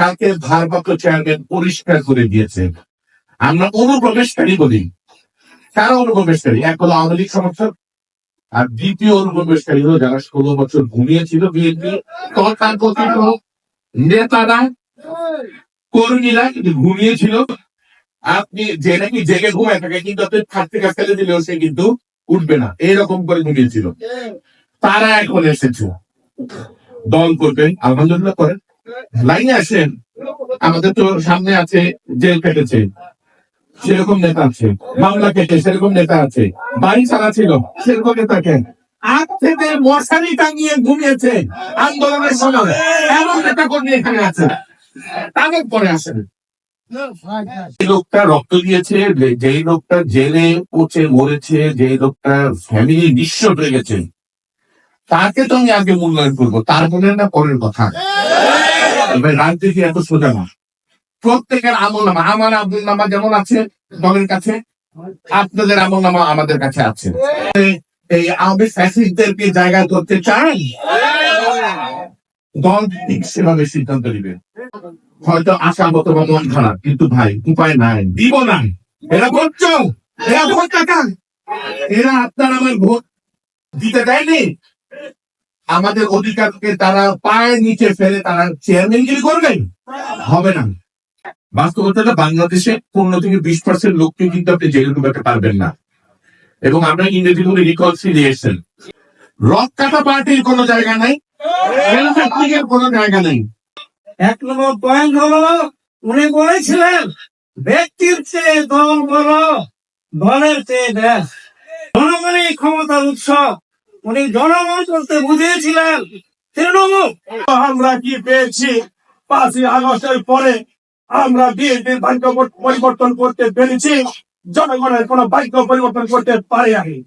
কালকে ভারপ্রাপ্ত চেয়ারম্যান পরিষ্কার করে দিয়েছে। আমরা অনুপ্রবেশকারী বলি। কারা অনুপ্রবেশকারী? এক হলো আওয়ামী লীগ সমর্থক, আর দ্বিতীয় অনুপ্রবেশকারী হলো যারা ষোলো বছর ঘুমিয়েছিল বিএনপি তথাকথিত নেতারা, কর্মীরা কিন্তু ঘুমিয়েছিল। আপনি যে নাকি জেগে ঘুমায় থাকে, কিন্তু আপনি খাটতে কাছে দিলেও সে কিন্তু উঠবে না। এরকম করে ঘুমিয়েছিল। তারা এখন এসেছে। দল করবেন আলহামদুলিল্লাহ করেন। লাইনে আসেন। আমাদের তো সামনে আছে জেল কেটেছে সেরকম নেতা আছে। মামলা কেটে সেরকম নেতা আছে। বাড়ি ছাড়া ছিল, সেরকম নেতা কেন মশারি টাঙিয়ে ঘুমিয়েছে আন্দোলনের সময়। এমন নেতা কর্মী এখানে আছে। তাদের পরে আসেন। লোকটা রক্ত দিয়েছে যেই লোকটা জেলে পচে মরেছে, যেই লোকটা ফ্যামিলি নিঃস্ব হয়ে গেছে, তাকে তো আমি আগে মূল্যায়ন করব। তার মনে না পরের কথা। রাজনীতি এত সোজা না। প্রত্যেকের আমল নামা, আমার আমল নামা যেমন আছে দলের কাছে, আপনাদের আমল নামা আমাদের কাছে আছে। এই- আওয়ামী ফ্যাসিস্টদেরকে জায়গা করতে চাই? দল সেভাবে সিদ্ধান্ত নিবে। হয়তো আশা মতো বা মন খারাপ, কিন্তু ভাই, উপায় নাই। দিব না। এরা ভোট এরা ভোট টাকা এরা আপনার আমার ভোট দিতে দেয়নি। আমাদের অধিকারকে তারা পায়ের নিচে ফেলে তারা চেয়ারম্যানগিরি করবেন? হবে না। বাস্তবতাটা বাংলাদেশে পনেরো থেকে বিশ পার্সেন্ট লোককে কিন্তু আপনি জেলে ঢুকাতে পারবেন না। এবং আমরা ইংরেজি বলি রিকনসিলিয়েশন রক কাটা পার্টির কোনো জায়গা নাই কোনো জায়গা নেই। এক নম্বর পয়েন্ট হলো, উনি বলেছিলেন, ব্যক্তির চেয়ে দল বড়, দলের চেয়ে দেশ। জনগণই ক্ষমতার উৎস। উনি জনগণ বলতে বুঝিয়েছিলেন। তৃণমূল। আমরা কি পেয়েছি? পাঁচই আগস্টের পরে আমরা বিএনপির ভাগ্য পরিবর্তন করতে পেরেছি। জনগণের কোন ভাগ্য পরিবর্তন করতে পারে আমি